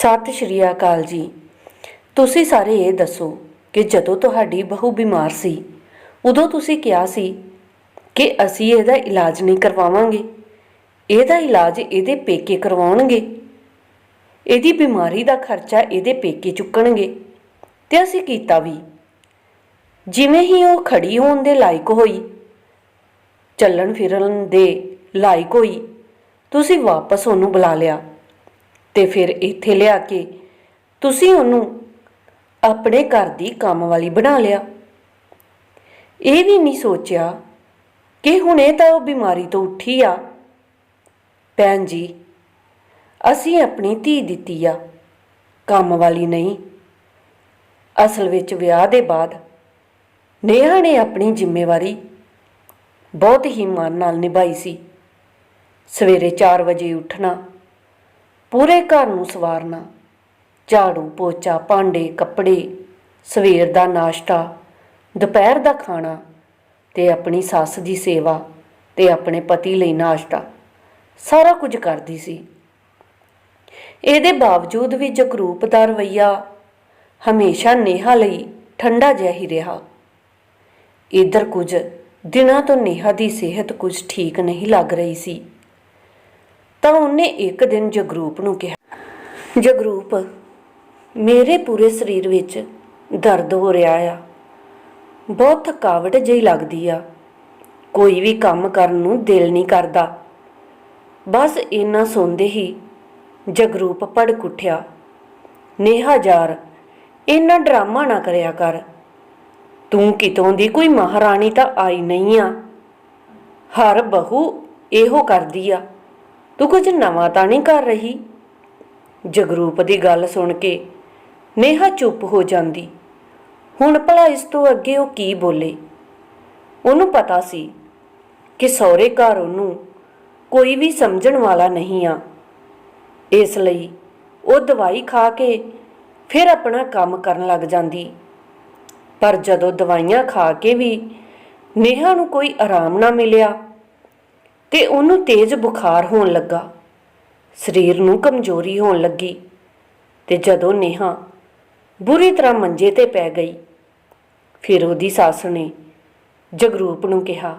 ਸਤਿ ਸ਼੍ਰੀ ਅਕਾਲ ਜੀ। ਤੁਸੀਂ ਸਾਰੇ ਇਹ ਦੱਸੋ ਕਿ ਜਦੋਂ ਤੁਹਾਡੀ ਬਹੂ ਬਿਮਾਰ ਸੀ, ਉਦੋਂ ਤੁਸੀਂ ਕਿਹਾ ਸੀ ਕਿ ਅਸੀਂ ਇਹਦਾ ਇਲਾਜ ਨਹੀਂ ਕਰਵਾਵਾਂਗੇ। ਇਹਦਾ ਇਲਾਜ ਇਹਦੇ ਪੇਕੇ ਕਰਵਾਉਣਗੇ। ਇਹਦੀ ਬਿਮਾਰੀ ਦਾ ਖਰਚਾ ਇਹਦੇ ਪੇਕੇ ਚੁੱਕਣਗੇ। ਤੇ ਅਸੀਂ ਕੀਤਾ ਵੀ। ਜਿਵੇਂ ਹੀ ਉਹ ਖੜੀ ਹੋਣ ਦੇ ਲਾਇਕ ਹੋਈ ਚੱਲਣ ਫਿਰਨ ਦੇ ਲਾਇਕ ਹੋਈ, ਤੁਸੀਂ ਵਾਪਸ ਉਹਨੂੰ ਬੁਲਾ ਲਿਆ। ਤੇ ਫਿਰ ਇੱਥੇ ਲਿਆ ਕੇ ਤੁਸੀਂ ਉਹਨੂੰ ਆਪਣੇ ਘਰ ਦੀ ਕੰਮ ਵਾਲੀ ਬਣਾ ਲਿਆ। ਇਹ ਵੀ ਨਹੀਂ ਸੋਚਿਆ ਕਿ ਹੁਣੇ ਤਾਂ ਉਹ ਬਿਮਾਰੀ ਤੋਂ ਉੱਠੀ ਆ। ਭੈਣ ਜੀ, ਅਸੀਂ ਆਪਣੀ ਧੀ ਦਿੱਤੀ ਆ, ਕੰਮ ਵਾਲੀ ਨਹੀਂ। ਅਸਲ ਵਿੱਚ ਵਿਆਹ ਦੇ ਬਾਅਦ ਨੇਹਾ ਨੇ ਆਪਣੀ ਜ਼ਿੰਮੇਵਾਰੀ ਬਹੁਤ ਹੀ ਮਾਨ ਨਾਲ ਨਿਭਾਈ ਸੀ। ਸਵੇਰੇ 4 ਵਜੇ ਉੱਠਣਾ ਪੂਰੇ ਘਰ ਨੂੰ ਸਵਾਰਨਾ। ਝਾੜੂ, ਪੋਚਾ, ਭਾਂਡੇ, ਕੱਪੜੇ, ਸਵੇਰ ਦਾ ਨਾਸ਼ਤਾ, ਦੁਪਹਿਰ ਦਾ ਖਾਣਾ ਤੇ ਆਪਣੀ ਸੱਸ ਦੀ ਸੇਵਾ ਤੇ ਆਪਣੇ ਪਤੀ ਲਈ ਨਾਸ਼ਤਾ। ਸਾਰਾ ਕੁਝ ਕਰਦੀ ਸੀ। ਇਹਦੇ ਬਾਵਜੂਦ ਵੀ ਜਗਰੂਪ ਦਾ ਰਵਈਆ ਹਮੇਸ਼ਾ ਨੇਹਾ ਲਈ ਠੰਡਾ ਜਿਹਾ ਹੀ ਰਿਹਾ। ਇਧਰ ਕੁਝ ਦਿਨਾਂ ਤੋਂ ਨੇਹਾ ਦੀ ਸਿਹਤ ਕੁਝ ਠੀਕ ਨਹੀਂ ਲੱਗ ਰਹੀ ਸੀ। ਤਾਂ ਉਹਨੇ ਇੱਕ ਦਿਨ ਜਗਰੂਪ ਨੂੰ ਕਿਹਾ, ਜਗਰੂਪ, ਮੇਰੇ ਪੂਰੇ ਸਰੀਰ ਵਿੱਚ ਦਰਦ ਹੋ ਰਿਹਾ ਆ। ਬਹੁਤ ਥਕਾਵਟ ਜਿਹੀ ਲੱਗਦੀ ਆ। ਕੋਈ ਵੀ ਕੰਮ ਕਰਨ ਨੂੰ ਦਿਲ ਨਹੀਂ ਕਰਦਾ। ਬਸ ਇੰਨਾ ਸੁਣਦੇ ਹੀ ਜਗਰੂਪ ਭੜਕ ਉੱਠਿਆ। ਨੇਹਾ ਯਾਰ, ਇੰਨਾ ਡਰਾਮਾ ਨਾ ਕਰਿਆ ਕਰ। ਤੂੰ ਕਿਤੋਂ ਦੀ ਕੋਈ ਮਹਾਰਾਣੀ ਤਾਂ ਆਈ ਨਹੀਂ ਆ। ਹਰ ਬਹੂ ਇਹੋ ਕਰਦੀ ਆ। ਤੂੰ ਕੁਝ ਨਵਾਂ ਤਾਂ ਨਹੀਂ ਕਰ ਰਹੀ? ਜਗਰੂਪ ਦੀ ਗੱਲ ਸੁਣ ਕੇ ਨੇਹਾ ਚੁੱਪ ਹੋ ਜਾਂਦੀ। ਹੁਣ ਭਲਾ ਇਸ ਤੋਂ ਅੱਗੇ ਉਹ ਕੀ ਬੋਲੇ? ਉਹਨੂੰ ਪਤਾ ਸੀ ਕਿ ਸਹੁਰੇ ਘਰ ਉਹਨੂੰ ਕੋਈ ਵੀ ਸਮਝਣ ਵਾਲਾ ਨਹੀਂ ਆ। ਇਸ ਲਈ ਉਹ ਦਵਾਈ ਖਾ ਕੇ ਫਿਰ ਆਪਣਾ ਕੰਮ ਕਰਨ ਲੱਗ ਜਾਂਦੀ। ਪਰ ਜਦੋਂ ਦਵਾਈਆਂ ਖਾ ਕੇ ਵੀ ਨੇਹਾ ਨੂੰ ਕੋਈ ਆਰਾਮ ਨਾ ਮਿਲਿਆ ਤੇ ਉਹਨੂੰ ਤੇਜ਼ ਬੁਖਾਰ ਹੋਣ ਲੱਗਾ। ਸਰੀਰ ਨੂੰ ਕਮਜ਼ੋਰੀ ਹੋਣ ਲੱਗੀ ਤੇ ਜਦੋਂ ਨੇਹਾ ਬੁਰੀ ਤਰ੍ਹਾਂ ਮੰਜੇ ਤੇ ਪੈ ਗਈ, ਫਿਰ ਉਹਦੀ ਸੱਸ ਨੇ ਜਗਰੂਪ ਨੂੰ ਕਿਹਾ,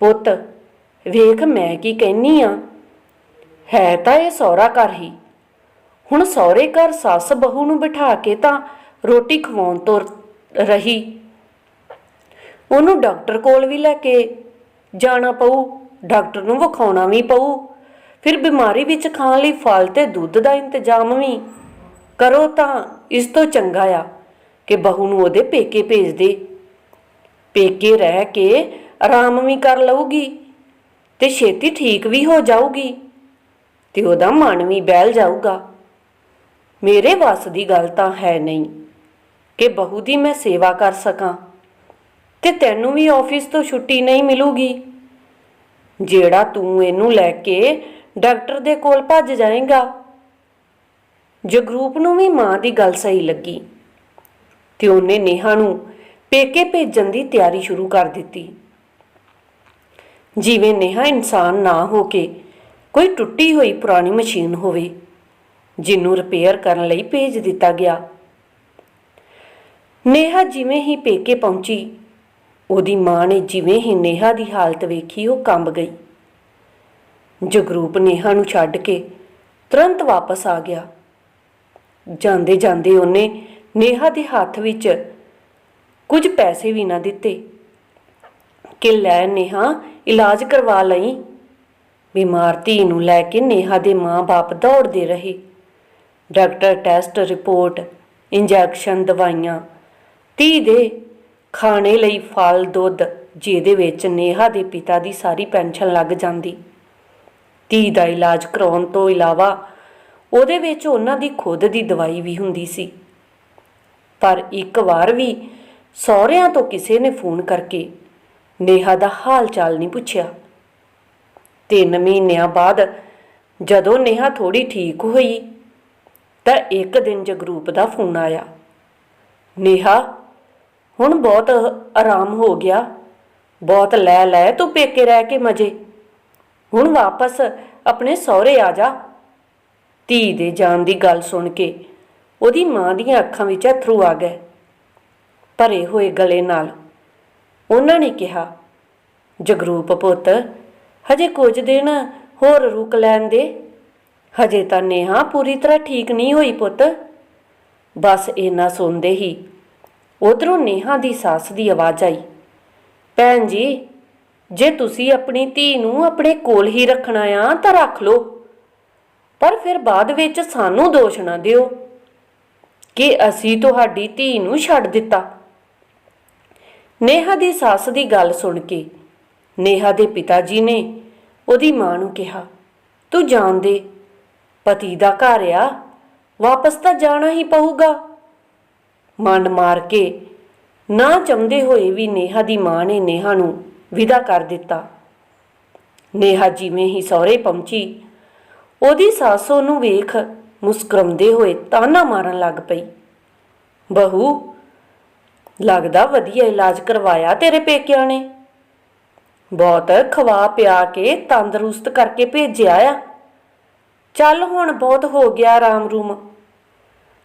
ਪੁੱਤ, ਵੇਖ ਮੈਂ ਕੀ ਕਹਿਨੀ ਆ। ਹੈ ਤਾਂ ਇਹ ਸਹੁਰਾ ਘਰ ਹੀ। ਹੁਣ ਸਹੁਰੇ ਘਰ ਸੱਸ ਬਹੂ ਨੂੰ ਬਿਠਾ ਕੇ ਤਾਂ ਰੋਟੀ ਖਵਾਉਣ ਤੋਂ ਰਹੀ। ਉਹਨੂੰ ਡਾਕਟਰ ਕੋਲ ਵੀ ਲੈ ਕੇ ਜਾਣਾ ਪਊ। ਡਾਕਟਰ ਨੂੰ ਵਿਖਾਉਣਾ ਵੀ ਪਊ। ਫਿਰ ਬਿਮਾਰੀ ਵਿੱਚ ਖਾਣ ਲਈ ਫਲ ਤੇ ਦੁੱਧ ਦਾ ਇੰਤਜ਼ਾਮ ਵੀ ਕਰੋ ਤਾਂ ਇਸ ਤੋਂ ਚੰਗਾ ਆ ਕਿ ਬਹੂ ਨੂੰ ਉਹਦੇ ਪੇਕੇ ਭੇਜ ਦੇ। ਪੇਕੇ ਰਹਿ ਕੇ ਆਰਾਮ ਵੀ ਕਰ ਲਊਗੀ ਤੇ ਛੇਤੀ ਠੀਕ ਵੀ ਹੋ ਜਾਊਗੀ ਤੇ ਉਹਦਾ ਮਨ ਵੀ ਬਹਿਲ ਜਾਊਗਾ। ਮੇਰੇ ਵੱਸ ਦੀ ਗੱਲ ਤਾਂ ਹੈ ਨਹੀਂ ਕਿ ਬਹੂ ਦੀ ਮੈਂ ਸੇਵਾ ਕਰ ਸਕਾਂ ਤੇ ਤੈਨੂੰ ਵੀ ਆਫਿਸ ਤੋਂ ਛੁੱਟੀ ਨਹੀਂ ਮਿਲੂਗੀ। ਜਿਹੜਾ ਤੂੰ ਇਹਨੂੰ ਲੈ ਕੇ ਡਾਕਟਰ ਦੇ ਕੋਲ ਭੱਜ ਜਾਏਗਾ। ਜਗਰੂਪ ਨੂੰ ਵੀ ਮਾਂ ਦੀ ਗੱਲ ਸਹੀ ਲੱਗੀ। ਤੇ ਉਹਨੇ ਨੇਹਾ ਨੂੰ ਪੇਕੇ ਭੇਜਣ ਦੀ ਤਿਆਰੀ ਸ਼ੁਰੂ ਕਰ ਦਿੱਤੀ। ਜਿਵੇਂ ਨੇਹਾ ਇਨਸਾਨ ਨਾ ਹੋ ਕੇ ਕੋਈ ਟੁੱਟੀ ਹੋਈ ਪੁਰਾਣੀ ਮਸ਼ੀਨ ਹੋਵੇ, ਜਿਹਨੂੰ ਰਿਪੇਅਰ ਕਰਨ ਲਈ ਭੇਜ ਦਿੱਤਾ ਗਿਆ। ਨੇਹਾ ਜਿਵੇਂ ਹੀ ਪੇਕੇ ਪਹੁੰਚੀ ਉਹਦੀ ਮਾਂ ਨੇ ਜਿਵੇਂ ਹੀ ਨੇਹਾ ਦੀ ਹਾਲਤ ਵੇਖੀ, ਉਹ ਕੰਬ ਗਈ। ਜਗਰੂਪ ਨੇਹਾ ਨੂੰ ਛੱਡ ਕੇ ਤੁਰੰਤ ਵਾਪਸ ਆ ਗਿਆ। ਜਾਂਦੇ ਜਾਂਦੇ ਉਹਨੇ ਨੇਹਾ ਦੇ ਹੱਥ ਵਿੱਚ ਕੁਝ ਪੈਸੇ ਵੀ ਨਾ ਦਿੱਤੇ ਕਿ ਲੈ ਨੇਹਾ, ਇਲਾਜ ਕਰਵਾ ਲਈ। ਬਿਮਾਰ ਧੀ ਨੂੰ ਲੈ ਕੇ ਨੇਹਾ ਦੇ ਮਾਂ-ਬਾਪ ਦੌੜਦੇ ਰਹੇ। ਡਾਕਟਰ ਟੈਸਟ, ਰਿਪੋਰਟ, ਇੰਜੈਕਸ਼ਨ, ਦਵਾਈਆਂ। ਧੀ ਦੇ ਖਾਣੇ ਲਈ ਫਲ, ਦੁੱਧ, ਜਿਹਦੇ ਵਿੱਚ ਨੇਹਾ ਦੇ ਪਿਤਾ ਦੀ ਸਾਰੀ ਪੈਨਸ਼ਨ ਲੱਗ ਜਾਂਦੀ। ਧੀ ਦਾ ਇਲਾਜ ਕਰਾਉਣ ਤੋਂ ਇਲਾਵਾ ਉਹਦੇ ਵਿੱਚ ਉਹਨਾਂ ਦੀ ਖੁਦ ਦੀ ਦਵਾਈ ਵੀ ਹੁੰਦੀ ਸੀ। ਪਰ ਇੱਕ ਵਾਰ ਵੀ ਸਹੁਰਿਆਂ ਤੋਂ ਕਿਸੇ ਨੇ ਫੋਨ ਕਰਕੇ ਨੇਹਾ ਦਾ ਹਾਲ ਚਾਲ ਨਹੀਂ ਪੁੱਛਿਆ। ਤਿੰਨ ਮਹੀਨਿਆਂ ਬਾਅਦ ਜਦੋਂ ਨੇਹਾ ਥੋੜੀ ਠੀਕ ਹੋਈ ਤਾਂ ਇੱਕ ਦਿਨ ਜਗਰੂਪ ਦਾ ਫੋਨ ਆਇਆ। ਨੇਹਾ ਹੁਣ ਬਹੁਤ ਆਰਾਮ ਹੋ ਗਿਆ। ਬਹੁਤ ਲੈ ਲੈ ਤੂੰ ਪੇਕੇ ਰਹਿ ਕੇ ਮਜੇ। ਹੁਣ ਵਾਪਸ ਆਪਣੇ ਸਹੁਰੇ ਆ ਜਾ। ਧੀ ਦੇ ਜਾਣ ਦੀ ਗੱਲ ਸੁਣ ਕੇ ਉਹਦੀ ਮਾਂ ਦੀਆਂ ਅੱਖਾਂ ਵਿੱਚ ਅਥਰੂ ਆ ਗਏ। ਭਰੇ ਹੋਏ ਗਲੇ ਨਾਲ ਉਹਨਾਂ ਨੇ ਕਿਹਾ, ਜਗਰੂਪ ਪੁੱਤ, ਹਜੇ ਕੁਝ ਦਿਨ ਹੋਰ ਰੁਕ ਲੈਣ ਦੇ। ਹਜੇ ਤਾਂ ਨੇਹਾ ਪੂਰੀ ਤਰ੍ਹਾਂ ਠੀਕ ਨਹੀਂ ਹੋਈ ਪੁੱਤ। ਬਸ ਇਹਨਾਂ ਸੁਣਦੇ ਹੀ ਉਧਰੋਂ ਨੇਹਾ ਦੀ ਸੱਸ ਦੀ ਆਵਾਜ਼ ਆਈ, ਭੈਣ ਜੀ, ਜੇ ਤੁਸੀਂ ਆਪਣੀ ਧੀ ਨੂੰ ਆਪਣੇ ਕੋਲ ਹੀ ਰੱਖਣਾ ਆ ਤਾਂ ਰੱਖ ਲਓ, ਪਰ ਫਿਰ ਬਾਅਦ ਵਿੱਚ ਸਾਨੂੰ ਦੋਸ਼ ਨਾ ਦਿਓ ਕਿ ਅਸੀਂ ਤੁਹਾਡੀ ਧੀ ਨੂੰ ਛੱਡ ਦਿੱਤਾ। ਨੇਹਾ ਦੀ ਸੱਸ ਦੀ ਗੱਲ ਸੁਣ ਕੇ ਨੇਹਾ ਦੇ ਪਿਤਾ ਜੀ ਨੇ ਉਹਦੀ ਮਾਂ ਨੂੰ ਕਿਹਾ, ਤੂੰ ਜਾਣ ਦੇ, ਪਤੀ ਦਾ ਘਰ ਆ, ਵਾਪਸ ਤਾਂ ਜਾਣਾ ਹੀ ਪਊਗਾ। ਮੰਡ ਮਾਰ ਕੇ ਨਾ ਚਾਹੁੰਦੇ ਹੋਏ ਵੀ ਨੇਹਾ ਦੀ ਮਾਂ ਨੇ ਨੇਹਾ ਨੂੰ ਵਿਦਾ ਕਰ ਦਿੱਤਾ। ਨੇਹਾ ਜਿਵੇਂ ਹੀ ਸਹੁਰੇ ਪਹੁੰਚੀ, ਉਹਦੀ ਸੱਸ ਉਹਨੂੰ ਵੇਖ ਮੁਸਕਰਾਉਂਦੇ ਹੋਏ ਤਾਨਾ ਮਾਰਨ ਲੱਗ ਪਈ। ਬਹੂ, ਲੱਗਦਾ ਵਧੀਆ ਇਲਾਜ ਕਰਵਾਇਆ ਤੇਰੇ ਪੇਕਿਆਂ ਨੇ। ਬਹੁਤ ਖਵਾ ਪਿਆ ਕੇ ਤੰਦਰੁਸਤ ਕਰਕੇ ਭੇਜਿਆ ਆ। ਚੱਲ ਹੁਣ ਬਹੁਤ ਹੋ ਗਿਆ ਆਰਾਮ ਰੂਮ।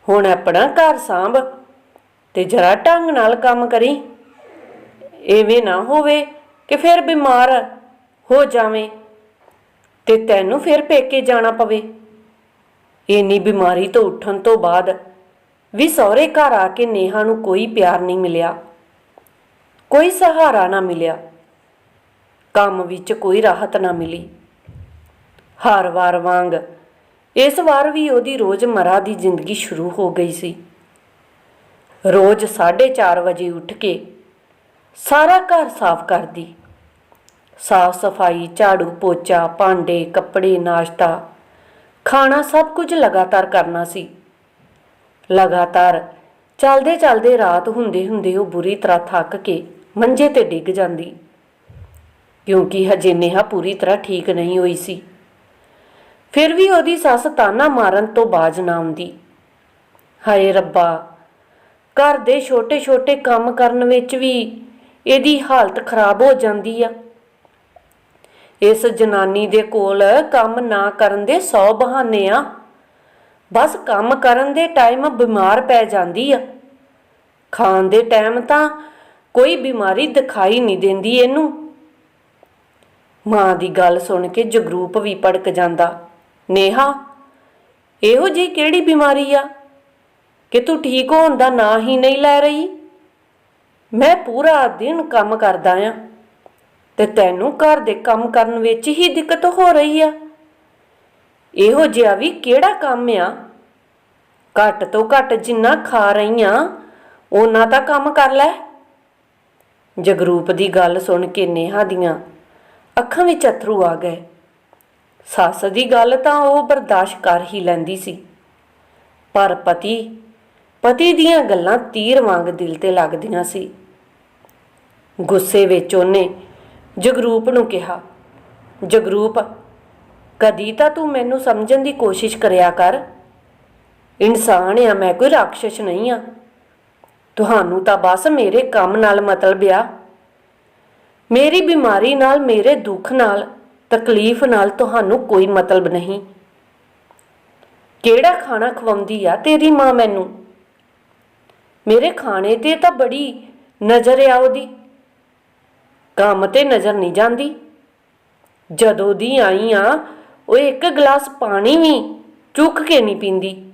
ਹੁਣ ਆਪਣਾ ਘਰ ਸਾਂਭ ਤੇ ਜਰਾ ਢੰਗ ਨਾਲ ਕੰਮ ਕਰੀ। ਐਵੇਂ ਨਾ ਹੋਵੇ ਕਿ ਫਿਰ ਬਿਮਾਰ ਹੋ ਜਾਵੇਂ ਤੇ ਤੈਨੂੰ ਫਿਰ ਪੇਕੇ ਜਾਣਾ ਪਵੇ। ਇੰਨੀ ਬਿਮਾਰੀ ਤੋਂ ਉੱਠਣ ਤੋਂ ਬਾਅਦ ਵੀ ਸਹੁਰੇ ਘਰ ਆ ਕੇ ਨੇਹਾ ਨੂੰ ਕੋਈ ਪਿਆਰ ਨਹੀਂ ਮਿਲਿਆ, ਕੋਈ ਸਹਾਰਾ ਨਾ ਮਿਲਿਆ। ਕੰਮ ਵਿੱਚ ਕੋਈ ਰਾਹਤ ਨਾ ਮਿਲੀ। ਹਰ ਵਾਰ ਵਾਂਗ ਇਸ ਵਾਰ ਵੀ ਉਹਦੀ ਰੋਜ਼ਮਰਾ ਦੀ ਜ਼ਿੰਦਗੀ ਸ਼ੁਰੂ ਹੋ ਗਈ ਸੀ। ਰੋਜ਼ 4:30 ਵਜੇ ਉੱਠ ਕੇ ਸਾਰਾ ਘਰ ਸਾਫ਼ ਕਰਦੀ। ਸਾਫ਼ ਸਫ਼ਾਈ, ਝਾੜੂ, ਪੋਚਾ, ਭਾਂਡੇ, ਕੱਪੜੇ, ਨਾਸ਼ਤਾ, ਖਾਣਾ ਸਭ ਕੁਝ ਲਗਾਤਾਰ ਕਰਨਾ ਸੀ। ਲਗਾਤਾਰ ਚਲਦੇ ਚਲਦੇ ਰਾਤ ਹੁੰਦੇ ਹੁੰਦੇ ਉਹ ਬੁਰੀ ਤਰ੍ਹਾਂ ਥੱਕ ਕੇ ਮੰਜੇ ਤੇ ਡਿੱਗ ਜਾਂਦੀ। ਕਿਉਂਕਿ ਹਜੇ ਨੇਹਾ ਪੂਰੀ ਤਰ੍ਹਾਂ ਠੀਕ ਨਹੀਂ ਹੋਈ ਸੀ। ਫਿਰ ਵੀ ਉਹਦੀ ਸੱਸ ਤਾਨਾ ਮਾਰਨ ਤੋਂ ਬਾਜ ਨਾ ਆਉਂਦੀ। ਹਾਏ ਰੱਬਾ ਘਰ ਦੇ ਛੋਟੇ-ਛੋਟੇ ਕੰਮ ਕਰਨ ਵਿੱਚ ਵੀ ਇਹਦੀ ਹਾਲਤ ਖਰਾਬ ਹੋ ਜਾਂਦੀ ਆ। ਇਸ ਜਨਾਨੀ ਦੇ ਕੋਲ ਕੰਮ ਨਾ ਕਰਨ ਦੇ 100 ਬਹਾਨੇ ਆ। ਬਸ ਕੰਮ ਕਰਨ ਦੇ ਟਾਈਮ ਬਿਮਾਰ ਪੈ ਜਾਂਦੀ ਆ। ਖਾਣ ਦੇ ਟਾਈਮ ਤਾਂ ਕੋਈ ਬਿਮਾਰੀ ਦਿਖਾਈ ਨਹੀਂ ਦਿੰਦੀ ਇਹਨੂੰ। ਮਾਂ ਦੀ ਗੱਲ ਸੁਣ ਕੇ ਜਗਰੂਪ ਵੀ ਪੜਕ ਜਾਂਦਾ। ਨੇਹਾ, ਇਹੋ ਜੀ ਕਿਹੜੀ ਬਿਮਾਰੀ ਆ? ਕਿ ਤੂੰ ਠੀਕ ਹੋਣ ਦਾ ਨਾਂ ਹੀ ਨਹੀਂ ਲੈ ਰਹੀ? ਮੈਂ ਪੂਰਾ ਦਿਨ ਕੰਮ ਕਰਦਾ ਆ ਤੇ ਤੈਨੂੰ ਘਰ ਦੇ ਕੰਮ ਕਰਨ ਵਿੱਚ ਹੀ ਦਿੱਕਤ ਹੋ ਰਹੀ ਆ। ਇਹੋ ਜਿਹਾ ਵੀ ਕਿਹੜਾ ਕੰਮ ਆ? ਘੱਟ ਤੋਂ ਘੱਟ ਜਿੰਨਾ ਖਾ ਰਹੀ ਆ ਉਹਨਾਂ ਤਾਂ ਕੰਮ ਕਰ ਲੈ। ਜਗਰੂਪ ਦੀ ਗੱਲ ਸੁਣ ਕੇ ਨੇਹਾ ਦੀਆਂ ਅੱਖਾਂ ਵਿੱਚ ਅਥਰੂ ਆ ਗਏ। ਸੱਸ ਦੀ ਗੱਲ ਤਾਂ ਉਹ ਬਰਦਾਸ਼ਤ ਕਰ ਹੀ ਲੈਂਦੀ ਸੀ। ਪਰ ਪਤੀ ਪਤੀ ਦੀਆਂ ਗੱਲਾਂ ਤੀਰ ਵਾਂਗ ਦਿਲ ਤੇ ਲੱਗਦੀਆਂ ਸੀ। ਗੁੱਸੇ ਵਿੱਚ ਉਹਨੇ ਜਗਰੂਪ ਨੂੰ ਕਿਹਾ, ਜਗਰੂਪ, ਕਦੀ ਤਾਂ ਤੂੰ ਮੈਨੂੰ ਸਮਝਣ ਦੀ ਕੋਸ਼ਿਸ਼ ਕਰਿਆ ਕਰ। ਇਨਸਾਨ ਆ, ਮੈਂ ਕੋਈ ਰਾਖਸ਼ ਨਹੀਂ ਆ। ਤੁਹਾਨੂੰ ਤਾਂ ਬਸ ਮੇਰੇ ਕੰਮ ਨਾਲ ਮਤਲਬ ਆ। ਮੇਰੀ ਬਿਮਾਰੀ ਨਾਲ, ਮੇਰੇ ਦੁੱਖ ਨਾਲ, ਤਕਲੀਫ ਨਾਲ ਤੁਹਾਨੂੰ ਕੋਈ ਮਤਲਬ ਨਹੀਂ। ਕਿਹੜਾ ਖਾਣਾ ਖਵਾਉਂਦੀ ਆ ਤੇਰੀ ਮਾਂ ਮੈਨੂੰ? ਮੇਰੇ ਖਾਣੇ ਤੇ ਤਾਂ ਬੜੀ ਨਜ਼ਰ ਆ ਉਹਦੀ। ਕੰਮ ਤੇ ਨਜ਼ਰ ਨਹੀਂ ਜਾਂਦੀ। ਜਦੋਂ ਦੀ ਆਈ ਆ, ਉਹ ਇੱਕ ਗਲਾਸ ਪਾਣੀ ਵੀ ਚੁੱਕ ਕੇ ਨਹੀਂ ਪੀਂਦੀ।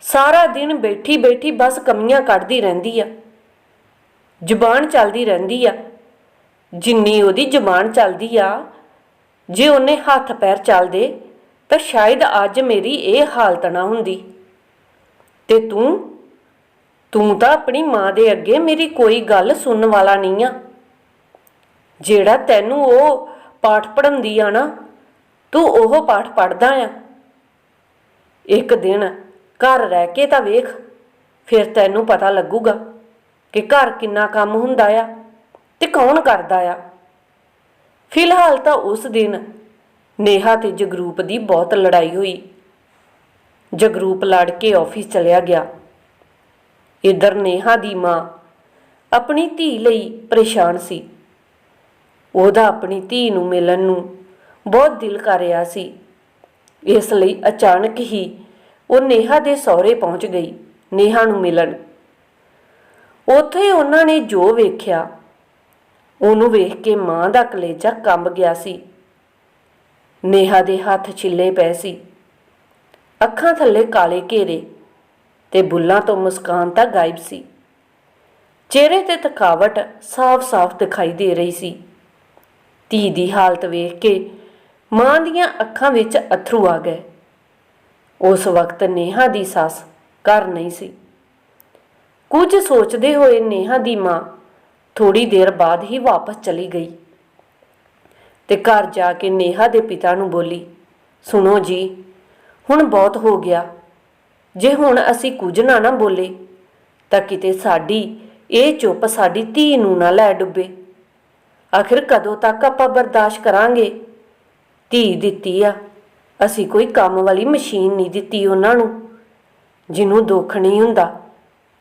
ਸਾਰਾ ਦਿਨ ਬੈਠੀ ਬੈਠੀ ਬਸ ਕਮੀਆਂ ਕੱਢਦੀ ਰਹਿੰਦੀ ਆ। ਜ਼ੁਬਾਨ ਚੱਲਦੀ ਰਹਿੰਦੀ ਆ। ਜਿੰਨੀ ਉਹਦੀ ਜ਼ੁਬਾਨ ਚੱਲਦੀ ਆ, ਜੇ ਉਹਨੇ ਹੱਥ ਪੈਰ ਚੱਲਦੇ, ਤਾਂ ਸ਼ਾਇਦ ਅੱਜ ਮੇਰੀ ਇਹ ਹਾਲਤ ਨਾ ਹੁੰਦੀ। ਤੇ ਤੂੰ ਤੂੰ ਤਾਂ ਆਪਣੀ ਮਾਂ ਦੇ ਅੱਗੇ ਮੇਰੀ ਕੋਈ ਗੱਲ ਸੁਣਨ ਵਾਲਾ ਨਹੀਂ ਆ। ਜਿਹੜਾ ਤੈਨੂੰ ਉਹ ਪਾਠ ਪੜ੍ਹਾਉਂਦੀ ਆ ਨਾ, ਤੂੰ ਉਹ ਪਾਠ ਪੜ੍ਹਦਾ ਆ। ਇੱਕ ਦਿਨ ਘਰ ਰਹਿ ਕੇ ਤਾਂ ਵੇਖ, ਫਿਰ ਤੈਨੂੰ ਪਤਾ ਲੱਗੂਗਾ ਕਿ ਘਰ ਕਿੰਨਾ ਕੰਮ ਹੁੰਦਾ ਆ ਤੇ ਕੌਣ ਕਰਦਾ ਆ। ਫਿਲਹਾਲ ਤਾਂ ਉਸ ਦਿਨ ਨੇਹਾ ਤੇ ਜਗਰੂਪ ਦੀ ਬਹੁਤ ਲੜਾਈ ਹੋਈ। ਜਗਰੂਪ ਲੜ ਕੇ ਆਫਿਸ ਚਲਿਆ ਗਿਆ। ਇਧਰ ਨੇਹਾ ਦੀ ਮਾਂ ਆਪਣੀ ਧੀ ਲਈ ਪਰੇਸ਼ਾਨ ਸੀ। ਉਹਦਾ ਆਪਣੀ ਧੀ ਨੂੰ ਮਿਲਣ ਨੂੰ ਬਹੁਤ ਦਿਲ ਕਰ ਰਿਹਾ ਸੀ। ਇਸ ਲਈ ਅਚਾਨਕ ਹੀ ਉਹ ਨੇਹਾ ਦੇ ਸਹੁਰੇ ਪਹੁੰਚ ਗਈ, ਨੇਹਾ ਨੂੰ ਮਿਲਣ। ਉੱਥੇ ਉਹਨਾਂ ਨੇ ਜੋ ਵੇਖਿਆ, ਉਹਨੂੰ ਵੇਖ ਕੇ ਮਾਂ ਦਾ ਕਲੇਜਾ ਕੰਬ ਗਿਆ ਸੀ। ਨੇਹਾ ਦੇ ਹੱਥ ਛਿੱਲੇ ਪਏ ਸੀ। ਅੱਖਾਂ ਥੱਲੇ ਕਾਲੇ ਘੇਰੇ ਤੇ ਬੁੱਲਾਂ ਤੋਂ ਮੁਸਕਾਨ ਤਾਂ ਗਾਇਬ ਸੀ। ਚਿਹਰੇ ਤੇ ਥਕਾਵਟ ਸਾਫ਼-ਸਾਫ਼ ਦਿਖਾਈ ਦੇ ਰਹੀ ਸੀ। ਧੀ ਦੀ ਹਾਲਤ ਵੇਖ ਕੇ ਮਾਂ ਦੀਆਂ ਅੱਖਾਂ ਵਿੱਚ ਅਥਰੂ ਆ ਗਏ। ਉਸ ਵਕਤ ਨੇਹਾ ਦੀ ਸੱਸ ਘਰ ਨਹੀਂ ਸੀ। ਕੁਝ ਸੋਚਦੇ ਹੋਏ ਨੇਹਾ ਦੀ ਮਾਂ ਥੋੜੀ ਦੇਰ ਬਾਅਦ ਹੀ ਵਾਪਸ ਚਲੀ ਗਈ ਤੇ ਘਰ ਜਾ ਕੇ ਨੇਹਾ ਦੇ ਪਿਤਾ ਨੂੰ ਬੋਲੀ, ਸੁਣੋ ਜੀ, ਹੁਣ ਬਹੁਤ ਹੋ ਗਿਆ। ਜੇ ਹੁਣ ਅਸੀਂ ਕੁਝ ਨਾ ਨਾ ਬੋਲੇ, ਤਾਂ ਕਿਤੇ ਸਾਡੀ ਇਹ ਚੁੱਪ ਸਾਡੀ ਧੀ ਨੂੰ ਨਾ ਲੈ ਡੁੱਬੇ। ਆਖਿਰ ਕਦੋਂ ਤੱਕ ਆਪਾਂ ਬਰਦਾਸ਼ਤ ਕਰਾਂਗੇ? ਧੀ ਦਿੱਤੀ ਆ। ਅਸੀਂ ਕੋਈ ਕੰਮ ਵਾਲੀ ਮਸ਼ੀਨ ਨਹੀਂ ਦਿੱਤੀ ਉਹਨਾਂ ਨੂੰ, ਜਿਹਨੂੰ ਦੁੱਖ ਨਹੀਂ ਹੁੰਦਾ,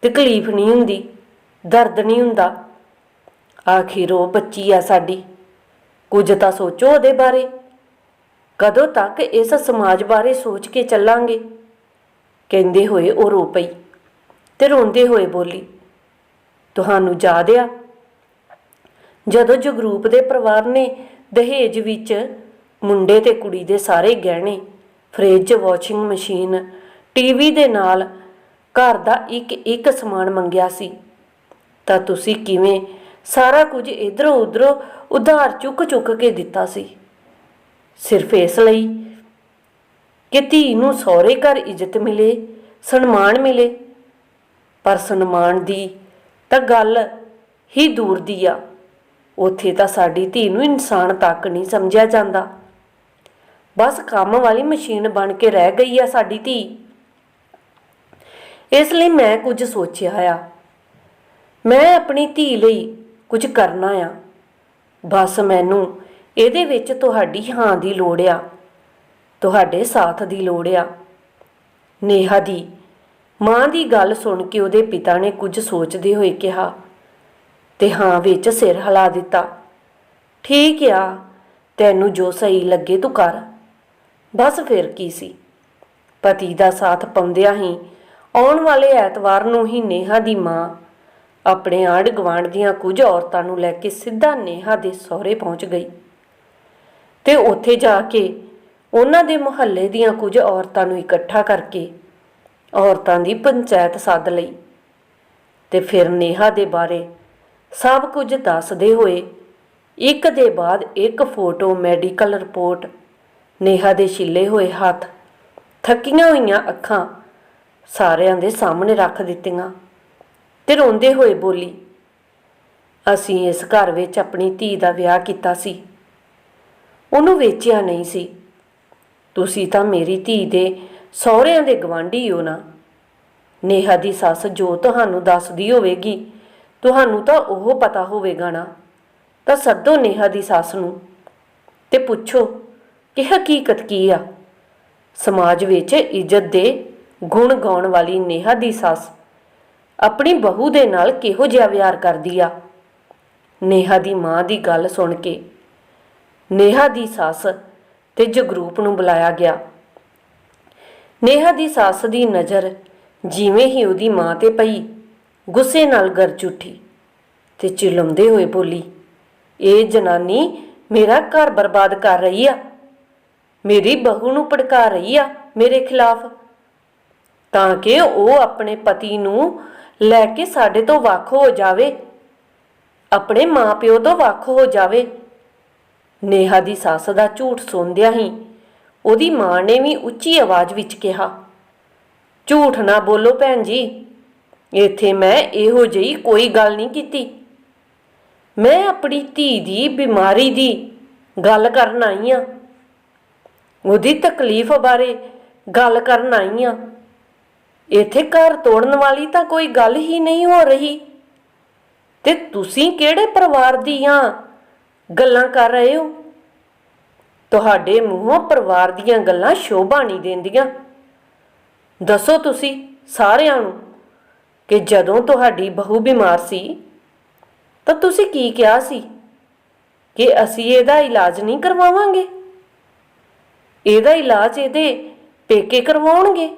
ਤਕਲੀਫ ਨਹੀਂ ਹੁੰਦੀ, ਦਰਦ ਨਹੀਂ ਹੁੰਦਾ। ਆਖਿਰ ਉਹ ਬੱਚੀ ਆ ਸਾਡੀ। ਕੁਝ ਤਾਂ ਸੋਚੋ ਉਹਦੇ ਬਾਰੇ। ਕਦੋਂ ਤੱਕ ਇਸ ਸਮਾਜ ਬਾਰੇ ਸੋਚ ਕੇ ਚੱਲਾਂਗੇ? ਕਹਿੰਦੇ ਹੋਏ ਉਹ ਰੋ ਪਈ ਤੇ ਰੋਂਦੇ ਹੋਏ ਬੋਲੀ, ਤੁਹਾਨੂੰ ਯਾਦ ਆ? ਜਦੋਂ ਜਗਰੂਪ ਦੇ ਪਰਿਵਾਰ ਨੇ ਦਹੇਜ ਵਿੱਚ ਮੁੰਡੇ ਤੇ ਕੁੜੀ ਦੇ ਸਾਰੇ ਗਹਿਣੇ, ਫ੍ਰਿਜ, ਵਾਸ਼ਿੰਗ ਮਸ਼ੀਨ ਟੀਵੀ ਦੇ ਨਾਲ ਘਰ ਦਾ ਇੱਕ ਇੱਕ ਸਮਾਨ ਮੰਗਿਆ ਸੀ, ਤਾਂ ਤੁਸੀਂ ਕਿਵੇਂ ਸਾਰਾ ਕੁਝ ਇਧਰੋਂ ਉਧਰੋਂ ਉਧਾਰ ਚੁੱਕ ਚੁੱਕ ਕੇ ਦਿੱਤਾ ਸੀ? ਸਿਰਫ ਇਸ ਲਈ ਕਿ ਧੀ ਨੂੰ ਸਹੁਰੇ ਘਰ ਇੱਜ਼ਤ ਮਿਲੇ, ਸਨਮਾਨ ਮਿਲੇ। ਪਰ ਸਨਮਾਨ ਦੀ ਤਾਂ ਗੱਲ ਹੀ ਦੂਰ ਦੀ ਆ। ਉੱਥੇ ਤਾਂ ਸਾਡੀ ਧੀ ਨੂੰ ਇਨਸਾਨ ਤੱਕ ਨਹੀਂ ਸਮਝਿਆ ਜਾਂਦਾ। ਬਸ ਕੰਮ ਵਾਲੀ ਮਸ਼ੀਨ ਬਣ ਕੇ ਰਹਿ ਗਈ ਆ ਸਾਡੀ ਧੀ। ਇਸ ਲਈ ਮੈਂ ਕੁਝ ਸੋਚਿਆ ਆ। ਮੈਂ ਆਪਣੀ ਧੀ ਲਈ ਕੁਝ ਕਰਨਾ ਆ। ਬਸ ਮੈਨੂੰ ਇਹਦੇ ਵਿੱਚ ਤੁਹਾਡੀ ਹਾਂ ਦੀ ਲੋੜ ਆ। ਤੁਹਾਡੇ ਸਾਥ ਦੀ ਲੋੜ ਆ। ਨੇਹਾ ਦੀ ਮਾਂ ਦੀ ਗੱਲ ਸੁਣ ਕੇ ਉਹਦੇ ਪਿਤਾ ਨੇ ਕੁਝ ਸੋਚਦੇ ਹੋਏ ਕਿਹਾ, ਤੇ ਹਾਂ ਵਿੱਚ ਸਿਰ ਹਿਲਾ ਦਿੱਤਾ। ਠੀਕ ਆ, ਤੈਨੂੰ ਜੋ ਸਹੀ ਲੱਗੇ ਤੂੰ ਕਰ। ਬਸ ਫਿਰ ਕੀ ਸੀ? ਪਤੀ ਦਾ ਸਾਥ ਪਾਉਂਦਿਆਂ ਹੀ ਆਉਣ ਵਾਲੇ ਐਤਵਾਰ ਨੂੰ ਹੀ ਨੇਹਾ ਦੀ ਮਾਂ ਆਪਣੇ ਆਂਢ ਗੁਆਂਢ ਦੀਆਂ ਕੁਝ ਔਰਤਾਂ ਨੂੰ ਲੈ ਕੇ ਸਿੱਧਾ ਨੇਹਾ ਦੇ ਸਹੁਰੇ ਪਹੁੰਚ ਗਈ। ਤੇ ਉੱਥੇ ਜਾ ਕੇ ਉਹਨਾਂ ਦੇ ਮੁਹੱਲੇ ਦੀਆਂ ਕੁਝ ਔਰਤਾਂ ਨੂੰ ਇਕੱਠਾ ਕਰਕੇ ਔਰਤਾਂ ਦੀ ਪੰਚਾਇਤ ਸੱਦ ਲਈ ਤੇ ਫਿਰ ਨੇਹਾ ਦੇ ਬਾਰੇ ਸਭ ਕੁਝ ਦੱਸਦੇ ਹੋਏ ਇੱਕ ਦੇ ਬਾਅਦ ਇੱਕ ਫੋਟੋ ਮੈਡੀਕਲ ਰਿਪੋਰਟ, ਨੇਹਾ ਦੇ ਛਿੱਲੇ ਹੋਏ ਹੱਥ, ਥੱਕੀਆਂ ਹੋਈਆਂ ਅੱਖਾਂ ਸਾਰਿਆਂ ਦੇ ਸਾਹਮਣੇ ਰੱਖ ਦਿੱਤੀਆਂ ਤੇ ਰੋਂਦੇ ਹੋਏ ਬੋਲੀ, ਅਸੀਂ ਇਸ ਘਰ ਵਿੱਚ ਆਪਣੀ ਧੀ ਦਾ ਵਿਆਹ ਕੀਤਾ ਸੀ। ਉਹਨੂੰ ਵੇਚਿਆ ਨਹੀਂ ਸੀ। ਤੁਸੀਂ ਤਾਂ ਮੇਰੀ ਧੀ ਦੇ ਸਹੁਰਿਆਂ ਦੇ ਗਵਾਂਢੀ ਹੋ ਨਾ। ਨੇਹਾ ਦੀ ਸੱਸ ਜੋ ਤੁਹਾਨੂੰ ਦੱਸਦੀ ਹੋਵੇਗੀ, ਤੁਹਾਨੂੰ ਤਾਂ ਉਹ ਪਤਾ ਹੋਵੇਗਾ ਨਾ। ਤਾਂ ਸੱਦੋ ਨੇਹਾ ਦੀ ਸੱਸ ਨੂੰ ਤੇ ਪੁੱਛੋ ਕਿ ਹਕੀਕਤ ਕੀ ਆ। ਸਮਾਜ ਵਿੱਚ ਇੱਜ਼ਤ ਦੇ ਗੁਣ ਗਾਉਣ ਵਾਲੀ ਨੇਹਾ ਦੀ ਸੱਸ ਆਪਣੀ ਬਹੂ ਦੇ ਨਾਲ ਕਿਹੋ ਜਿਹਾ ਵਿਹਾਰ ਕਰਦੀ ਆ। ਨੇਹਾ ਦੀ ਮਾਂ ਦੀ ਗੱਲ ਸੁਣ ਕੇ ਨੇਹਾ ਦੀ ਸੱਸ ਤੇ ਜਗਰੂਪ ਨੂੰ ਬੁਲਾਇਆ ਗਿਆ। ਨੇਹਾ ਦੀ ਸੱਸ ਦੀ ਨਜ਼ਰ ਜਿਵੇਂ ਹੀ ਉਹਦੀ ਮਾਂ ਤੇ ਪਈ, ਗੁੱਸੇ ਨਾਲ ਗਰਜ ਉੱਠੀ ਤੇ ਚਿਲਮਦੇ ਹੋਏ ਬੋਲੀ, ਇਹ ਜਨਾਨੀ ਮੇਰਾ ਘਰ ਬਰਬਾਦ ਕਰ ਰਹੀ ਆ। ਮੇਰੀ ਬਹੂ ਨੂੰ ਭੜਕਾ ਰਹੀ ਆ ਮੇਰੇ ਖਿਲਾਫ। ਤਾਂ ਕਿ ਉਹ ਆਪਣੇ ਪਤੀ ਨੂੰ ਲੈ ਕੇ ਸਾਡੇ ਤੋਂ ਵੱਖ ਹੋ ਜਾਵੇ। ਆਪਣੇ ਮਾਪਿਓ ਤੋਂ ਵੱਖ ਹੋ ਜਾਵੇ। ਨੇਹਾ ਦੀ ਸੱਸ ਦਾ ਝੂਠ ਸੁਣਦਿਆਂ ਹੀ ਉਹਦੀ ਮਾਂ ਨੇ ਵੀ ਉੱਚੀ ਆਵਾਜ਼ ਵਿੱਚ ਕਿਹਾ, ਝੂਠ ਨਾ ਬੋਲੋ ਭੈਣ ਜੀ, ਇੱਥੇ ਮੈਂ ਇਹੋ ਜਿਹੀ ਕੋਈ ਗੱਲ ਨਹੀਂ ਕੀਤੀ। ਮੈਂ ਆਪਣੀ ਧੀ ਦੀ ਬਿਮਾਰੀ ਦੀ ਗੱਲ ਕਰਨ ਆਈ ਆ। ਉਹਦੀ ਤਕਲੀਫ ਬਾਰੇ ਗੱਲ ਕਰਨ ਆਈ ਆ। ਇੱਥੇ ਘਰ ਤੋੜਨ ਵਾਲੀ ਤਾਂ ਕੋਈ ਗੱਲ ਹੀ ਨਹੀਂ ਹੋ ਰਹੀ। ਤੇ ਤੁਸੀਂ ਕਿਹੜੇ ਪਰਿਵਾਰ ਦੀ ਦੀਆਂ ਗੱਲਾਂ ਕਰ ਰਹੇ ਹੋ? ਤੁਹਾਡੇ ਮੂੰਹੋਂ ਪਰਿਵਾਰ ਦੀਆਂ ਗੱਲਾਂ ਸ਼ੋਭਾ ਨਹੀਂ ਦਿੰਦੀਆਂ। ਦੱਸੋ ਤੁਸੀਂ ਸਾਰਿਆਂ ਨੂੰ ਕਿ ਜਦੋਂ ਤੁਹਾਡੀ ਬਹੂ ਬਿਮਾਰ ਸੀ, ਤਾਂ ਤੁਸੀਂ ਕੀ ਕਿਹਾ ਸੀ? ਕਿ ਅਸੀਂ ਇਹਦਾ ਇਲਾਜ ਨਹੀਂ ਕਰਵਾਵਾਂਗੇ? ਇਹਦਾ ਇਲਾਜ ਇਹਦੇ ਪੇਕੇ ਕਰਵਾਉਣਗੇ?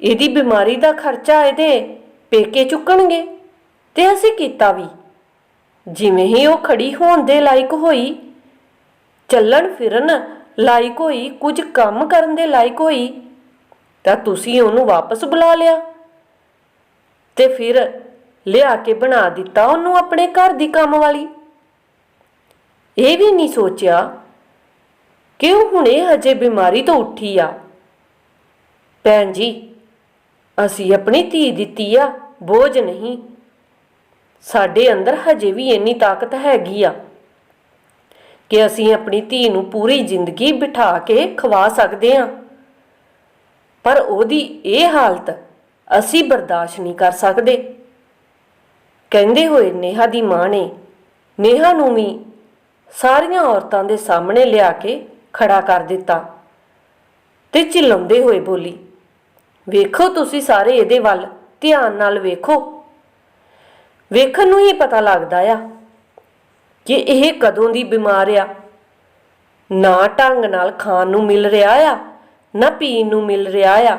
ਇਹਦੀ ਬਿਮਾਰੀ ਦਾ ਖਰਚਾ ਇਹਦੇ ਪੇਕੇ ਚੁੱਕਣਗੇ? ਤੇ ਅਸੀਂ ਕੀਤਾ ਵੀ। ਜਿਵੇਂ ਹੀ ਉਹ ਖੜੀ ਹੋਣ ਦੇ ਲਾਇਕ ਹੋਈ, ਚੱਲਣ ਫਿਰਨ ਲਾਇਕ ਹੋਈ, ਕੁਝ ਕੰਮ ਕਰਨ ਦੇ ਲਾਇਕ ਹੋਈ, ਤਾਂ ਤੁਸੀਂ ਉਹਨੂੰ ਵਾਪਸ ਬੁਲਾ ਲਿਆ ਤੇ ਫਿਰ ਲਿਆ ਕੇ ਬਣਾ ਦਿੱਤਾ ਉਹਨੂੰ ਆਪਣੇ ਘਰ ਦੀ ਕੰਮ ਵਾਲੀ। ਇਹ ਵੀ ਨਹੀਂ ਸੋਚਿਆ ਕਿ ਉਹ ਹੁਣੇ ਹਜੇ ਬਿਮਾਰੀ ਤੋਂ ਉੱਠੀ ਆ। ਭੈਣ ਜੀ, ਅਸੀਂ ਆਪਣੀ ਧੀ ਦਿੱਤੀ ਆ, ਬੋਝ ਨਹੀਂ। ਸਾਡੇ ਅੰਦਰ ਹਜੇ ਵੀ ਇੰਨੀ ਤਾਕਤ ਹੈਗੀ ਆ ਕਿ ਅਸੀਂ ਆਪਣੀ ਧੀ ਨੂੰ ਪੂਰੀ ਜ਼ਿੰਦਗੀ ਬਿਠਾ ਕੇ ਖਵਾ ਸਕਦੇ ਹਾਂ ਪਰ ਉਹਦੀ ਇਹ ਹਾਲਤ ਅਸੀਂ ਬਰਦਾਸ਼ਤ ਨਹੀਂ ਕਰ ਸਕਦੇ। ਕਹਿੰਦੇ ਹੋਏ ਨੇਹਾ ਦੀ ਮਾਂ ਨੇ ਨੇਹਾ ਨੂੰ ਵੀ ਸਾਰੀਆਂ ਔਰਤਾਂ ਦੇ ਸਾਹਮਣੇ ਲਿਆ ਕੇ ਖੜਾ ਕਰ ਦਿੱਤਾ ਤੇ ਚਿল্ਲਾਉਂਦੇ ਹੋਏ ਬੋਲੀ, ਵੇਖੋ ਤੁਸੀਂ ਸਾਰੇ ਇਹਦੇ ਵੱਲ ਧਿਆਨ ਨਾਲ ਵੇਖੋ। ਵੇਖਣ ਨੂੰ ਹੀ ਪਤਾ ਲੱਗਦਾ ਆ ਕਿ ਇਹ ਕਦੋਂ ਦੀ ਬਿਮਾਰ ਆ। ਨਾ ਢੰਗ ਨਾਲ ਖਾਣ ਨੂੰ ਮਿਲ ਰਿਹਾ ਆ, ਨਾ ਪੀਣ ਨੂੰ ਮਿਲ ਰਿਹਾ ਆ।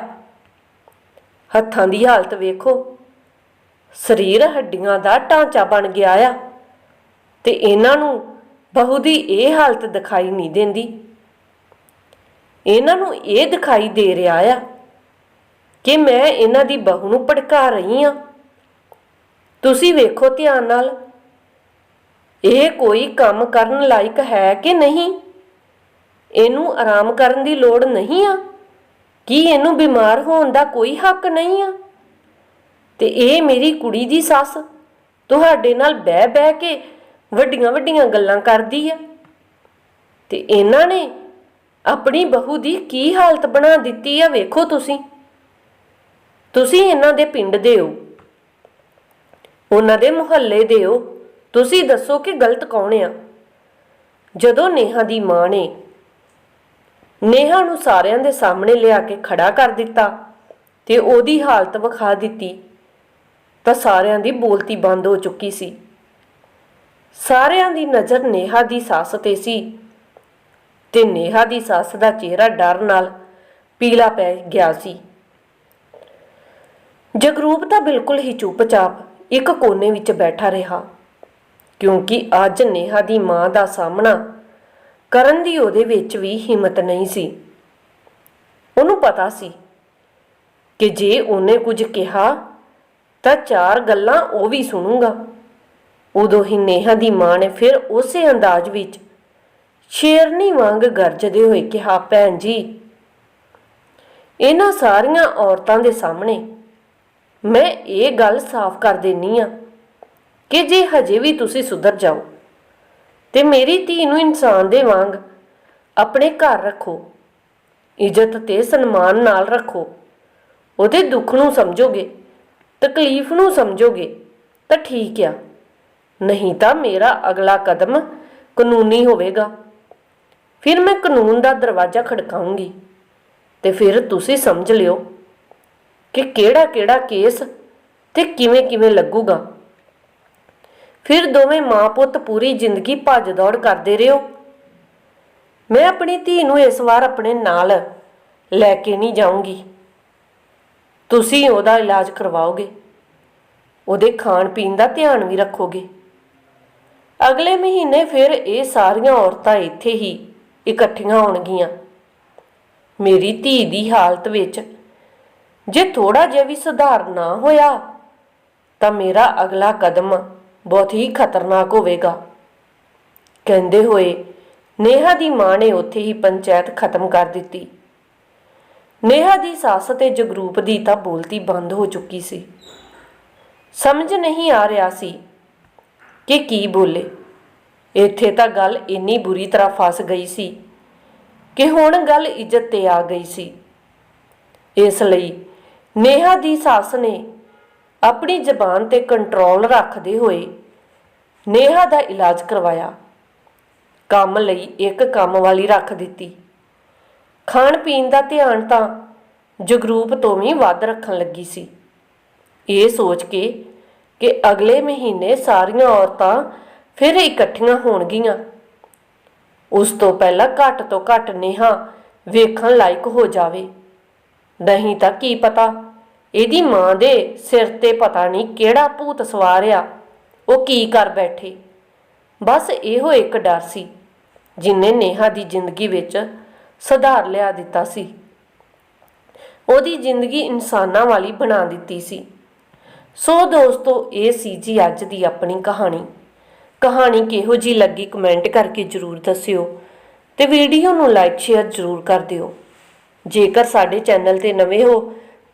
ਹੱਥਾਂ ਦੀ ਹਾਲਤ ਵੇਖੋ। ਸਰੀਰ ਹੱਡੀਆਂ ਦਾ ਢਾਂਚਾ ਬਣ ਗਿਆ ਆ ਤੇ ਇਹਨਾਂ ਨੂੰ ਬਹੂ ਦੀ ਇਹ ਹਾਲਤ ਦਿਖਾਈ ਨਹੀਂ ਦਿੰਦੀ। ਇਹਨਾਂ ਨੂੰ ਇਹ ਦਿਖਾਈ ਦੇ ਰਿਹਾ ਆ ਕਿ ਮੈਂ ਇਹਨਾਂ ਦੀ ਬਹੂ ਨੂੰ ਭੜਕਾ ਰਹੀ ਆ। ਤੁਸੀਂ ਵੇਖੋ ਧਿਆਨ ਨਾਲ, ਇਹ ਕੋਈ ਕੰਮ ਕਰਨ ਲਾਇਕ ਹੈ ਕਿ ਨਹੀਂ? ਇਹਨੂੰ ਆਰਾਮ ਕਰਨ ਦੀ ਲੋੜ ਨਹੀਂ ਆ? ਕੀ ਇਹਨੂੰ ਬਿਮਾਰ ਹੋਣ ਦਾ ਕੋਈ ਹੱਕ ਨਹੀਂ ਆ? ਤੇ ਇਹ ਮੇਰੀ ਕੁੜੀ ਦੀ ਸੱਸ, ਤੁਹਾਡੇ ਨਾਲ ਬਹਿ ਬਹਿ ਕੇ ਵੱਡੀਆਂ ਵੱਡੀਆਂ ਗੱਲਾਂ ਕਰਦੀ ਆ। ਤੇ ਇਹਨਾਂ ਨੇ ਆਪਣੀ ਬਹੂ ਦੀ ਕੀ ਹਾਲਤ ਬਣਾ ਦਿੱਤੀ ਆ ਵੇਖੋ ਤੁਸੀਂ? ਤੁਸੀਂ ਇਹਨਾਂ ਦੇ ਪਿੰਡ ਦੇ ਹੋ। ਉਹਨਾਂ ਦੇ ਮੁਹੱਲੇ ਦੇ ਹੋ ਤੁਸੀਂ ਦੱਸੋ ਕਿ ਗਲਤ ਕੌਣ ਆ? ਜਦੋਂ ਨੇਹਾ ਦੀ ਮਾਂ ਨੇ ਨੇਹਾ ਨੂੰ ਸਾਰਿਆਂ ਦੇ ਸਾਹਮਣੇ ਲਿਆ ਕੇ ਖੜਾ ਕਰ ਦਿੱਤਾ ਤੇ ਉਹਦੀ ਹਾਲਤ ਵਿਖਾ ਦਿੱਤੀ, ਤਾਂ ਸਾਰਿਆਂ ਦੀ ਬੋਲਤੀ ਬੰਦ ਹੋ ਚੁੱਕੀ ਸੀ। ਸਾਰਿਆਂ ਦੀ ਨਜ਼ਰ ਨੇਹਾ ਦੀ ਸੱਸ ਤੇ ਸੀ ਤੇ ਨੇਹਾ ਦੀ ਸੱਸ ਦਾ ਚਿਹਰਾ ਡਰ ਨਾਲ ਪੀਲਾ ਪੈ ਗਿਆ ਸੀ। ਜਗਰੂਪ ਤਾਂ ਬਿਲਕੁਲ ਹੀ ਚੁੱਪਚਾਪ ਇੱਕ ਕੋਨੇ ਵਿੱਚ ਬੈਠਾ ਰਿਹਾ, ਕਿਉਂਕਿ ਅੱਜ ਨੇਹਾ ਦੀ ਮਾਂ ਦਾ ਸਾਹਮਣਾ ਕਰਨ ਦੀ ਉਹਦੇ ਵਿੱਚ ਵੀ ਹਿੰਮਤ ਨਹੀਂ ਸੀ। ਉਹਨੂੰ ਪਤਾ ਸੀ ਕਿ ਜੇ ਉਹਨੇ ਕੁਝ ਕਿਹਾ, ਤਾਂ ਚਾਰ ਗੱਲਾਂ ਉਹ ਵੀ ਸੁਣੂਗਾ। ਉਦੋਂ ਹੀ ਨੇਹਾ ਦੀ ਮਾਂ ਨੇ ਫਿਰ ਉਸੇ ਅੰਦਾਜ਼ ਵਿੱਚ ਸ਼ੇਰਨੀ ਵਾਂਗ ਗਰਜਦੇ ਹੋਏ ਕਿਹਾ, ਭੈਣ ਜੀ, ਇਹਨਾਂ ਸਾਰੀਆਂ ਔਰਤਾਂ ਦੇ ਸਾਹਮਣੇ ਮੈਂ ਇਹ ਗੱਲ ਸਾਫ਼ ਕਰ ਦੇਣੀ ਆ ਕਿ ਜੇ ਹਜੇ ਵੀ ਤੁਸੀਂ ਸੁਧਰ ਜਾਓ ਤੇ ਮੇਰੀ ਧੀ ਨੂੰ ਇਨਸਾਨ ਦੇ ਵਾਂਗ ਆਪਣੇ ਘਰ ਰੱਖੋ, ਇੱਜ਼ਤ ਤੇ ਸਨਮਾਨ ਨਾਲ ਰੱਖੋ। ਉਹਦੇ ਦੁੱਖ ਨੂੰ ਸਮਝੋਗੇ, ਤਕਲੀਫ ਨੂੰ ਸਮਝੋਗੇ ਤਾਂ ਠੀਕ ਆ। ਨਹੀਂ ਤਾਂ ਮੇਰਾ ਅਗਲਾ ਕਦਮ ਕਾਨੂੰਨੀ ਹੋਵੇਗਾ। ਫਿਰ ਮੈਂ ਕਾਨੂੰਨ ਦਾ ਦਰਵਾਜ਼ਾ ਖੜਕਾਉਂਗੀ ਤੇ ਫਿਰ ਤੁਸੀਂ ਸਮਝ ਲਿਓ ਕਿ ਕਿਹੜਾ ਕਿਹੜਾ ਕੇਸ ਤੇ ਕਿਵੇਂ ਕਿਵੇਂ ਲੱਗੂਗਾ। ਫਿਰ ਦੋਵੇਂ ਮਾਂ ਪੁੱਤ ਪੂਰੀ ਜ਼ਿੰਦਗੀ ਭੱਜ ਦੌੜ ਕਰਦੇ ਰਹੋ। ਮੈਂ ਆਪਣੀ ਧੀ ਨੂੰ ਇਸ ਵਾਰ ਆਪਣੇ ਨਾਲ ਲੈ ਕੇ ਨਹੀਂ ਜਾਊਂਗੀ। ਤੁਸੀਂ ਉਹਦਾ ਇਲਾਜ ਕਰਵਾਓਗੇ। ਉਹਦੇ ਖਾਣ ਪੀਣ ਦਾ ਧਿਆਨ ਵੀ ਰੱਖੋਗੇ। ਅਗਲੇ ਮਹੀਨੇ ਫਿਰ ਇਹ ਸਾਰੀਆਂ ਔਰਤਾਂ ਇੱਥੇ ਹੀ ਇਕੱਠੀਆਂ ਹੋਣਗੀਆਂ। ਮੇਰੀ ਧੀ ਦੀ ਹਾਲਤ ਵਿੱਚ ਜੇ ਥੋੜਾ ਜਿਹਾ ਵੀ ਸੁਧਾਰ ਨਾ ਹੋਇਆ, ਤਾਂ ਮੇਰਾ ਅਗਲਾ ਕਦਮ ਬਹੁਤ ਹੀ ਖਤਰਨਾਕ ਹੋਵੇਗਾ। ਕਹਿੰਦੇ ਹੋਏ ਨੇਹਾ ਦੀ ਮਾਂ ਨੇ ਉੱਥੇ ਹੀ ਪੰਚਾਇਤ ਖਤਮ ਕਰ ਦਿੱਤੀ। ਨੇਹਾ ਦੀ ਸੱਸ ਤੇ ਜਗਰੂਪ ਦੀ ਤਾਂ ਬੋਲਤੀ ਬੰਦ ਹੋ ਚੁੱਕੀ ਸੀ। ਸਮਝ ਨਹੀਂ ਆ ਰਿਹਾ ਸੀ ਕਿ ਕੀ ਬੋਲੇ। ਇੱਥੇ ਤਾਂ ਗੱਲ ਇੰਨੀ ਬੁਰੀ ਤਰ੍ਹਾਂ ਫਸ ਗਈ ਸੀ ਕਿ ਹੁਣ ਗੱਲ ਇੱਜ਼ਤ ਤੇ ਆ ਗਈ ਸੀ। ਇਸ ਲਈ ਨੇਹਾ ਦੀ ਸੱਸ ਨੇ ਆਪਣੀ ਜ਼ਬਾਨ ਤੇ ਕੰਟਰੋਲ ਰੱਖਦੇ ਹੋਏ ਨੇਹਾ ਦਾ ਇਲਾਜ ਕਰਵਾਇਆ। ਕੰਮ ਲਈ ਇੱਕ ਕੰਮ ਵਾਲੀ ਰੱਖ ਦਿੱਤੀ। ਖਾਣ ਪੀਣ ਦਾ ਧਿਆਨ ਤਾਂ ਜਗਰੂਪ ਤੋਂ ਵੀ ਵੱਧ ਰੱਖਣ ਲੱਗੀ ਸੀ। ਇਹ ਸੋਚ ਕੇ ਕਿ ਅਗਲੇ ਮਹੀਨੇ ਸਾਰੀਆਂ ਔਰਤਾਂ ਫਿਰ ਇਕੱਠੀਆਂ ਹੋਣਗੀਆਂ। ਉਸ ਤੋਂ ਪਹਿਲਾਂ ਘੱਟ ਤੋਂ ਘੱਟ ਨੇਹਾ ਵੇਖਣ ਲਾਇਕ ਹੋ ਜਾਵੇ। ਨਹੀਂ ਤਾਂ ਕੀ ਪਤਾ ਇਹਦੀ ਮਾਂ ਦੇ ਸਿਰ ਤੇ ਪਤਾ ਨਹੀਂ ਕਿਹੜਾ ਭੂਤ ਸਵਾਰਿਆ। ਉਹ ਕੀ ਕਰ ਬੈਠੇ। ਬਸ ਇਹੋ ਇੱਕ ਡਰ ਸੀ, ਜਿਨੇ ਨੇਹਾ ਦੀ ਜ਼ਿੰਦਗੀ ਵਿੱਚ ਸੁਧਾਰ ਲਿਆ ਦਿੱਤਾ ਸੀ। ਉਹਦੀ ਜ਼ਿੰਦਗੀ ਇਨਸਾਨਾਂ ਵਾਲੀ ਬਣਾ ਦਿੱਤੀ ਸੀ। ਸੋ ਦੋਸਤੋ, ਇਹ ਸੀ ਜੀ ਅੱਜ ਦੀ ਆਪਣੀ ਕਹਾਣੀ। ਕਹਾਣੀ ਕਿਹੋ ਜੀ ਲੱਗੀ ਕਮੈਂਟ ਕਰਕੇ ਜਰੂਰ ਦੱਸਿਓ ਤੇ ਵੀਡੀਓ ਨੂੰ ਲਾਈਕ, ਸ਼ੇਅਰ ਜਰੂਰ ਕਰ ਦਿਓ। ਜੇਕਰ ਸਾਡੇ ਚੈਨਲ ਤੇ ਨਵੇਂ ਹੋ